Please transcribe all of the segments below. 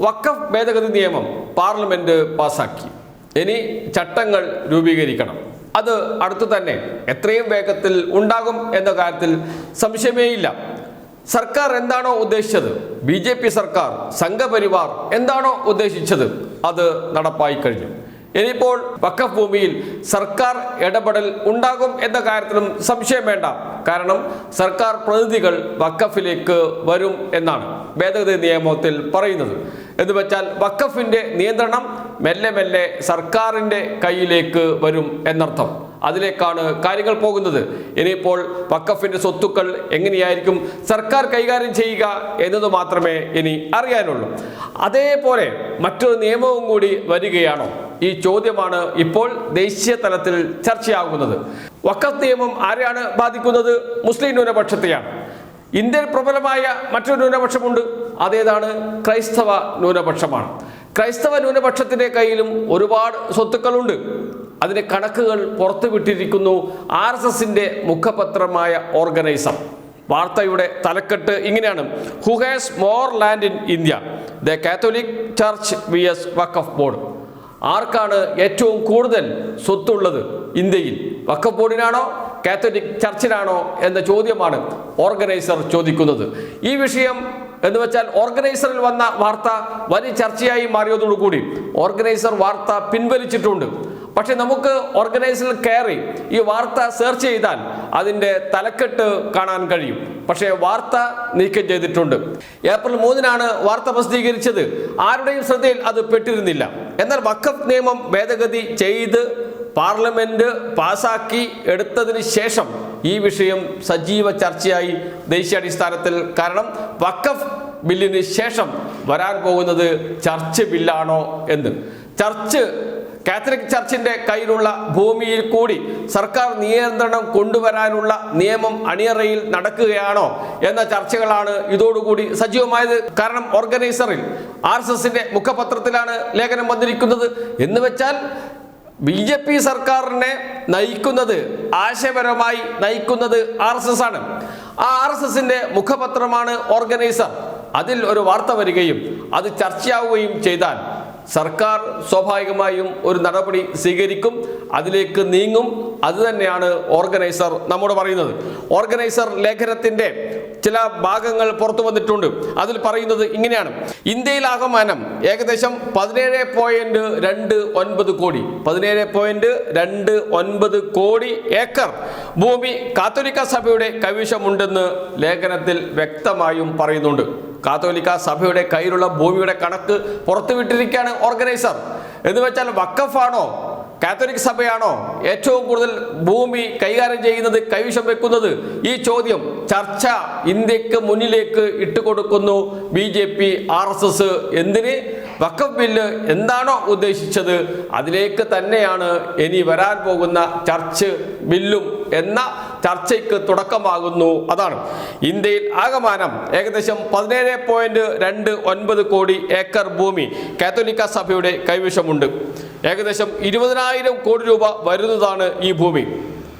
വഖഫ് ഭേദഗതി നിയമം പാർലമെന്റ് പാസാക്കി. ഇനി ചട്ടങ്ങൾ രൂപീകരിക്കണം. അത് അടുത്തു തന്നെ എത്രയും വേഗത്തിൽ ഉണ്ടാകും എന്ന കാര്യത്തിൽ സംശയമേയില്ല. സർക്കാർ എന്താണോ ഉദ്ദേശിച്ചത്? ബി സർക്കാർ സംഘപരിവാർ എന്താണോ ഉദ്ദേശിച്ചത്? അത് നടപ്പായി കഴിഞ്ഞു. ഇനിയിപ്പോൾ വക്കഫ് ഭൂമിയിൽ സർക്കാർ ഇടപെടൽ ഉണ്ടാകും എന്ന കാര്യത്തിലും സംശയം വേണ്ട. കാരണം സർക്കാർ പ്രതിനിധികൾ വക്കഫിലേക്ക് വരും എന്നാണ് ഭേദഗതി നിയമത്തിൽ പറയുന്നത്. എന്ന് വെച്ചാൽ വഖഫിന്റെ നിയന്ത്രണം മെല്ലെ മെല്ലെ സർക്കാരിന്റെ കയ്യിലേക്ക് വരും എന്നർത്ഥം. അതിലേക്കാണ് കാര്യങ്ങൾ പോകുന്നത്. ഇനിയിപ്പോൾ വക്കഫിന്റെ സ്വത്തുക്കൾ എങ്ങനെയായിരിക്കും സർക്കാർ കൈകാര്യം ചെയ്യുക എന്നത് മാത്രമേ ഇനി അറിയാനുള്ളൂ. അതേപോലെ മറ്റൊരു നിയമവും കൂടി വരികയാണോ? ഈ ചോദ്യമാണ് ഇപ്പോൾ ദേശീയ തലത്തിൽ ചർച്ചയാകുന്നത്. വക്കത്ത് നിയമം ആരെയാണ് ബാധിക്കുന്നത്? മുസ്ലിം ന്യൂനപക്ഷത്തെയാണ്. ഇന്ത്യയിൽ പ്രബലമായ മറ്റൊരു ന്യൂനപക്ഷമുണ്ട്. അതേതാണ് ക്രൈസ്തവ ന്യൂനപക്ഷമാണ്. ക്രൈസ്തവ ന്യൂനപക്ഷത്തിന്റെ കയ്യിലും ഒരുപാട് സ്വത്തുക്കളുണ്ട്. അതിന്റെ കണക്കുകൾ പുറത്തുവിട്ടിരിക്കുന്നു ആർ എസ് എസിന്റെ മുഖപത്രമായ ഓർഗനൈസം വാർത്തയുടെ തലക്കെട്ട് ഇങ്ങനെയാണ്. Who has more land in India. The Catholic church V S Waqf board. ആർക്കാണ് ഏറ്റവും കൂടുതൽ സ്വത്തുള്ളത്? ഇന്ത്യയിൽ. വഖഫ് ബോർഡിനാണോ കാത്തലിക് ചർച്ചിനാണോ? എന്ന ചോദ്യമാണ് ഓർഗനൈസർ ചോദിക്കുന്നത്. ഈ വിഷയം എന്ന് വെച്ചാൽ ഓർഗനൈസറിൽ വന്ന വാർത്ത വലിയ ചർച്ചയായി മാറിയതോടുകൂടി ഓർഗനൈസർ വാർത്ത പിൻവലിച്ചിട്ടുണ്ട്. പക്ഷെ നമുക്ക് ഓർഗനൈസറിൽ കയറി ഈ വാർത്ത സെർച്ച് ചെയ്താൽ അതിന്റെ തലക്കെട്ട് കാണാൻ കഴിയും. പക്ഷേ വാർത്ത നീക്കം ചെയ്തിട്ടുണ്ട്. ഏപ്രിൽ മൂന്നിനാണ് വാർത്ത പ്രസിദ്ധീകരിച്ചത്. ആരുടെയും ശ്രദ്ധയിൽ അത് പെട്ടിരുന്നില്ല. എന്നാൽ വഖഫ് നിയമം ഭേദഗതി ചെയ്ത് പാർലമെന്റ് പാസാക്കി എടുത്തതിന് ശേഷം ഈ വിഷയം സജീവ ചർച്ചയായി ദേശീയാടിസ്ഥാനത്തിൽ. കാരണം വഖഫ് ബില്ലിന് ശേഷം വരാൻ പോകുന്നത് ചർച്ച് ബില്ലാണോ എന്ന്. ചർച്ച് കാത്തലിക് ചർച്ചിന്റെ കയ്യിലുള്ള ഭൂമിയിൽ കൂടി സർക്കാർ നിയന്ത്രണം കൊണ്ടുവരാനുള്ള നിയമം അണിയറയിൽ നടക്കുകയാണോ എന്ന ചർച്ചകളാണ് ഇതോടുകൂടി സജീവമായത്. കാരണം ഓർഗനൈസറിൽ ആർ എസ് എസിന്റെ മുഖപത്രത്തിലാണ് ലേഖനം വന്നിരിക്കുന്നത്. എന്ന് വെച്ചാൽ ബി ജെ പി സർക്കാരിനെ നയിക്കുന്നത് ആശയപരമായി നയിക്കുന്നത് ആർ എസ് എസ് ആണ്. ആ ആർ എസ് എസിന്റെ മുഖപത്രമാണ് ഓർഗനൈസർ. അതിൽ ഒരു വാർത്ത വരികയും അത് ചർച്ചയാവുകയും ചെയ്താൽ സർക്കാർ സ്വാഭാവികമായും ഒരു നടപടി സ്വീകരിക്കും അതിലേക്ക് നീങ്ങും. അതുതന്നെയാണ് ഓർഗനൈസർ നമ്മോട് പറയുന്നത്. ഓർഗനൈസർ ലേഖനത്തിന്റെ ചില ഭാഗങ്ങൾ പുറത്തു വന്നിട്ടുണ്ട്. അതിൽ പറയുന്നത് ഇങ്ങനെയാണ്. ഇന്ത്യയിൽ ആകമാനം ഏകദേശം പതിനേഴ് പോയിന്റ് രണ്ട് ഒൻപത് കോടി പതിനേഴ് പോയിന്റ് രണ്ട് ഒൻപത് കോടി ഏക്കർ ഭൂമി കാത്തോലിക്ക സഭയുടെ കൈവശമുണ്ടെന്ന് ലേഖനത്തിൽ വ്യക്തമായും പറയുന്നുണ്ട്. കാത്തോലിക്ക സഭയുടെ കയ്യിലുള്ള ഭൂമിയുടെ കണക്ക് പുറത്തുവിട്ടിരിക്കുകയാണ് ഓർഗനൈസർ. എന്ന് വെച്ചാൽ വക്കഫാണോ കാത്തോലിക് സഭയാണോ? ഏറ്റവും കൂടുതൽ ഭൂമി കൈകാര്യം ചെയ്യുന്നത് കൈവശം വെക്കുന്നത്? ഈ ചോദ്യം ചർച്ച ഇന്ത്യയ്ക്ക് മുന്നിലേക്ക് ഇട്ടുകൊടുക്കുന്നു B J P R S S എന്തിന്? വക്കഫ് ബില്ല് എന്താണോ ഉദ്ദേശിച്ചത് അതിലേക്ക് തന്നെയാണ് ഇനി വരാൻ പോകുന്ന ചർച്ച് ബില്ലും എന്ന ചർച്ചയ്ക്ക് തുടക്കമാകുന്നു. അതാണ്. ഇന്ത്യയിൽ ആകമാനം ഏകദേശം പതിനേഴ് പോയിന്റ് രണ്ട് ഒൻപത് കോടി ഏക്കർ ഭൂമി കാത്തോലിക്ക സഭയുടെ കൈവശമുണ്ട്. ഏകദേശം ഇരുപതിനായിരം കോടി രൂപ വരുന്നതാണ് ഈ ഭൂമി.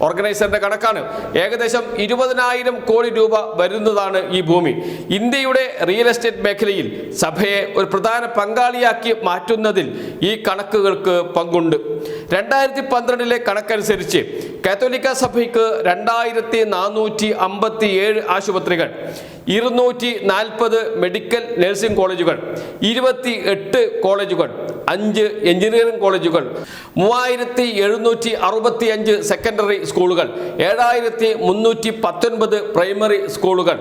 ഓർഗനൈസറിന്റെ കണക്കാണ്. ഏകദേശം ഇരുപതിനായിരം കോടി രൂപ വരുന്നതാണ് ഈ ഭൂമി. ഇന്ത്യയുടെ റിയൽ എസ്റ്റേറ്റ് മേഖലയിൽ സഭയെ ഒരു പ്രധാന പങ്കാളിയാക്കി മാറ്റുന്നതിൽ ഈ കണക്കുകൾക്ക് പങ്കുണ്ട്. രണ്ടായിരത്തി പന്ത്രണ്ടിലെ കണക്കനുസരിച്ച് കാത്തോലിക്ക സഭയ്ക്ക് രണ്ടായിരത്തി നാനൂറ്റി അമ്പത്തി ഏഴ് ആശുപത്രികൾ ഇരുന്നൂറ്റി നാൽപ്പത് മെഡിക്കൽ നഴ്സിംഗ് കോളേജുകൾ ഇരുപത്തി എട്ട് കോളേജുകൾ അഞ്ച് എഞ്ചിനീയറിംഗ് കോളേജുകൾ മൂവായിരത്തി എഴുന്നൂറ്റി അറുപത്തി അഞ്ച് സെക്കൻഡറി സ്കൂളുകൾ ഏഴായിരത്തി മുന്നൂറ്റി പത്തൊൻപത് പ്രൈമറി സ്കൂളുകൾ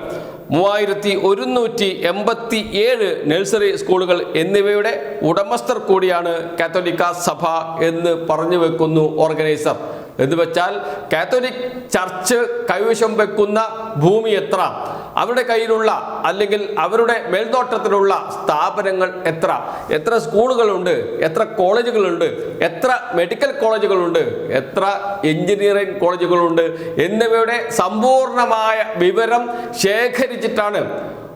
മൂവായിരത്തി ഒരുന്നൂറ്റി എൺപത്തി ഏഴ് നഴ്സറി സ്കൂളുകൾ എന്നിവയുടെ ഉടമസ്ഥർ കൂടിയാണ് കാത്തോലിക്ക സഭ എന്ന് പറഞ്ഞു വെക്കുന്നു ഓർഗനൈസർ. എന്ന് വെച്ചാൽ കാത്തോലിക് ചർച്ച് കൈവശം വെക്കുന്ന ഭൂമി എത്ര? അവരുടെ കയ്യിലുള്ള അല്ലെങ്കിൽ അവരുടെ മേൽനോട്ടത്തിലുള്ള സ്ഥാപനങ്ങൾ എത്ര? എത്ര സ്കൂളുകളുണ്ട്? എത്ര കോളേജുകളുണ്ട്? എത്ര മെഡിക്കൽ കോളേജുകളുണ്ട്? എത്ര എഞ്ചിനീയറിംഗ് കോളേജുകളുണ്ട്? എന്നിവയുടെ സമ്പൂർണമായ വിവരം ശേഖരിച്ചിട്ടാണ്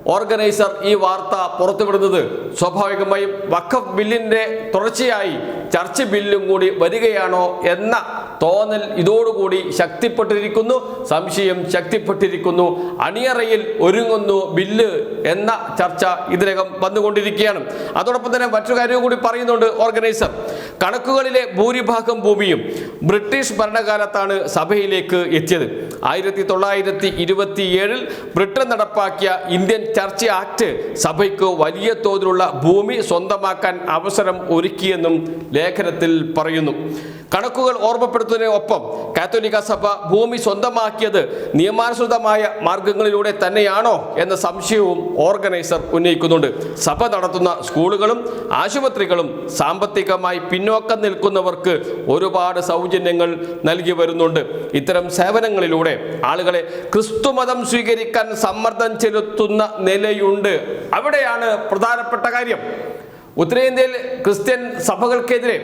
ഓർഗനൈസർ ഈ വാർത്ത പുറത്തുവിടുന്നത്. സ്വാഭാവികമായും വഖഫ് ബില്ലിന്റെ തുടർച്ചയായി ചർച്ച് ബില്ലും കൂടി വരികയാണോ എന്ന തോന്നൽ ഇതോടുകൂടി ശക്തിപ്പെട്ടിരിക്കുന്നു. സംശയം ശക്തിപ്പെട്ടിരിക്കുന്നു. അണിയറയിൽ ഒരുങ്ങുന്നു ബില്ല് എന്ന ചർച്ച ഇതിനകം വന്നുകൊണ്ടിരിക്കുകയാണ്. അതോടൊപ്പം തന്നെ മറ്റൊരു കാര്യവും കൂടി പറയുന്നുണ്ട് ഓർഗനൈസർ. കണക്കുകളിലെ ഭൂരിഭാഗം ഭൂമിയും ബ്രിട്ടീഷ് ഭരണകാലത്താണ് സഭയിലേക്ക് എത്തിയത്. ആയിരത്തി തൊള്ളായിരത്തി ഇരുപത്തിയേഴിൽ ബ്രിട്ടൻ നടപ്പാക്കിയ ഇന്ത്യൻ ചർച്ച് ആക്ട് സഭയ്ക്ക് വലിയ തോതിലുള്ള ഭൂമി സ്വന്തമാക്കാൻ അവസരം ഒരുക്കിയെന്നും ലേഖനത്തിൽ പറയുന്നു. കണക്കുകൾ ഓർമ്മപ്പെടുത്തുന്നതിന് ഒപ്പം കാത്തോലിക്ക സഭ ഭൂമി സ്വന്തമാക്കിയത് നിയമാനുസൃതമായ മാർഗങ്ങളിലൂടെ തന്നെയാണോ എന്ന സംശയവും ഓർഗനൈസർ ഉന്നയിക്കുന്നുണ്ട്. സഭ നടത്തുന്ന സ്കൂളുകളും ആശുപത്രികളും സാമ്പത്തികമായി പിന്നോക്കം നിൽക്കുന്നവർക്ക് ഒരുപാട് സൗജന്യങ്ങൾ നൽകി വരുന്നുണ്ട്. ഇത്തരം സേവനങ്ങളിലൂടെ ആളുകളെ ക്രിസ്തുമതം സ്വീകരിക്കാൻ സമ്മർദ്ദം ചെലുത്തുന്ന നിലയുണ്ട്. അവിടെയാണ് പ്രധാനപ്പെട്ട കാര്യം. ഉത്തരേന്ത്യയിൽ ക്രിസ്ത്യൻ സഭകൾക്കെതിരെ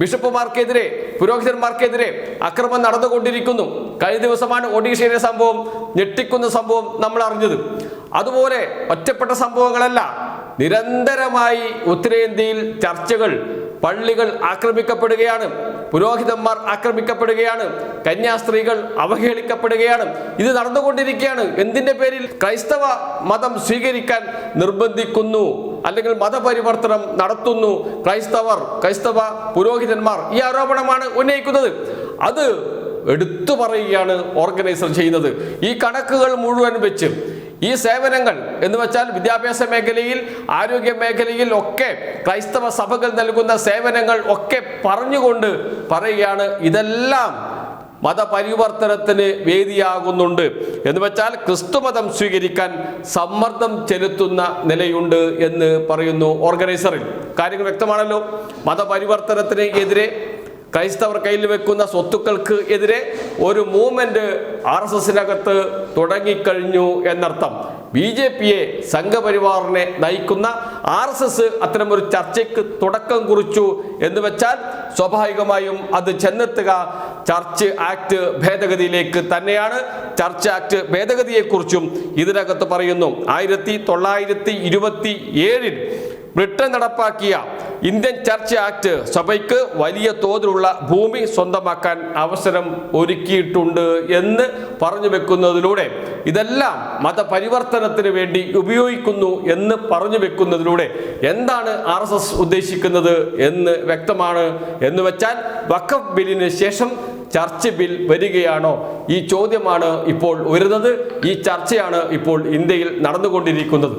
ബിഷപ്പുമാർക്കെതിരെ പുരോഹിതന്മാർക്കെതിരെ അക്രമം നടന്നുകൊണ്ടിരിക്കുന്നു. കഴിഞ്ഞ ദിവസമാണ് ഒഡീഷയിലെ സംഭവം ഞെട്ടിക്കുന്ന സംഭവം നമ്മൾ അറിഞ്ഞത്. അതുപോലെ ഒറ്റപ്പെട്ട സംഭവങ്ങളല്ല നിരന്തരമായി ഉത്തരേന്ത്യയിൽ ചർച്ചകൾ പള്ളികൾ ആക്രമിക്കപ്പെടുകയാണ്. പുരോഹിതന്മാർ ആക്രമിക്കപ്പെടുകയാണ്. കന്യാസ്ത്രീകൾ അവഹേളിക്കപ്പെടുകയാണ്. ഇത് നടന്നുകൊണ്ടിരിക്കുകയാണ്. എന്തിന്റെ പേരിൽ? ക്രൈസ്തവ മതം സ്വീകരിക്കാൻ നിർബന്ധിക്കുന്നു. അല്ലെങ്കിൽ മതപരിവർത്തനം നടത്തുന്നു. ക്രൈസ്തവർ ക്രൈസ്തവ പുരോഹിതന്മാർ ഈ ആരോപണമാണ് ഉന്നയിക്കുന്നത്. അത് എടുത്തു പറയുകയാണ് ഓർഗനൈസർ ചെയ്യുന്നത്. ഈ കണക്കുകൾ മുഴുവൻ വെച്ച് ഈ സേവനങ്ങൾ എന്ന് വെച്ചാൽ വിദ്യാഭ്യാസ മേഖലയിൽ ആരോഗ്യ മേഖലയിൽ ഒക്കെ ക്രൈസ്തവ സഭകൾ നൽകുന്ന സേവനങ്ങൾ ഒക്കെ പറഞ്ഞുകൊണ്ട് പറയുകയാണ്. ഇതെല്ലാം മതപരിവർത്തനത്തിന് വേദിയാകുന്നുണ്ട്. എന്ന് വെച്ചാൽ ക്രിസ്തുമതം സ്വീകരിക്കാൻ സമ്മർദ്ദം ചെലുത്തുന്ന നിലയുണ്ട് എന്ന് പറയുന്നു ഓർഗനൈസറിൽ. കാര്യങ്ങൾ വ്യക്തമാണല്ലോ. മതപരിവർത്തനത്തിന് എതിരെ ക്രൈസ്തവർ കയ്യിൽ വെക്കുന്ന സ്വത്തുക്കൾക്ക് എതിരെ ഒരു മൂവ്മെന്റ് ആർ എസ് എസിനകത്ത് തുടങ്ങിക്കഴിഞ്ഞു എന്നർത്ഥം. ബി ജെ പിയെ സംഘപരിവാറിനെ നയിക്കുന്ന ആർ എസ് എസ് അത്തരമൊരു ചർച്ചയ്ക്ക് തുടക്കം കുറിച്ചു എന്ന് വെച്ചാൽ സ്വാഭാവികമായും അത് ചെന്നെത്തുക ചർച്ച് ആക്ട് ഭേദഗതിയിലേക്ക് തന്നെയാണ്. ചർച്ച് ആക്ട് ഭേദഗതിയെക്കുറിച്ചും ഇതിനകത്ത് പറയുന്നു. ആയിരത്തി തൊള്ളായിരത്തി ഇരുപത്തി ഏഴിൽ ബ്രിട്ടൻ നടപ്പാക്കിയ ഇന്ത്യൻ ചർച്ച് ആക്ട് സഭയ്ക്ക് വലിയ തോതിലുള്ള ഭൂമി സ്വന്തമാക്കാൻ അവസരം ഒരുക്കിയിട്ടുണ്ട് എന്ന് പറഞ്ഞു വെക്കുന്നതിലൂടെ ഇതെല്ലാം മതപരിവർത്തനത്തിന് വേണ്ടി ഉപയോഗിക്കുന്നു എന്ന് പറഞ്ഞു വെക്കുന്നതിലൂടെ എന്താണ് ആർ എസ് എസ് ഉദ്ദേശിക്കുന്നത് എന്ന് വ്യക്തമാണ്. എന്ന് വെച്ചാൽ വഖഫ് ബില്ലിന് ശേഷം ചർച്ച് ബിൽ വരികയാണോ? ഈ ചോദ്യമാണ് ഇപ്പോൾ ഉയരുന്നത്. ഈ ചർച്ചയാണ് ഇപ്പോൾ ഇന്ത്യയിൽ നടന്നുകൊണ്ടിരിക്കുന്നത്.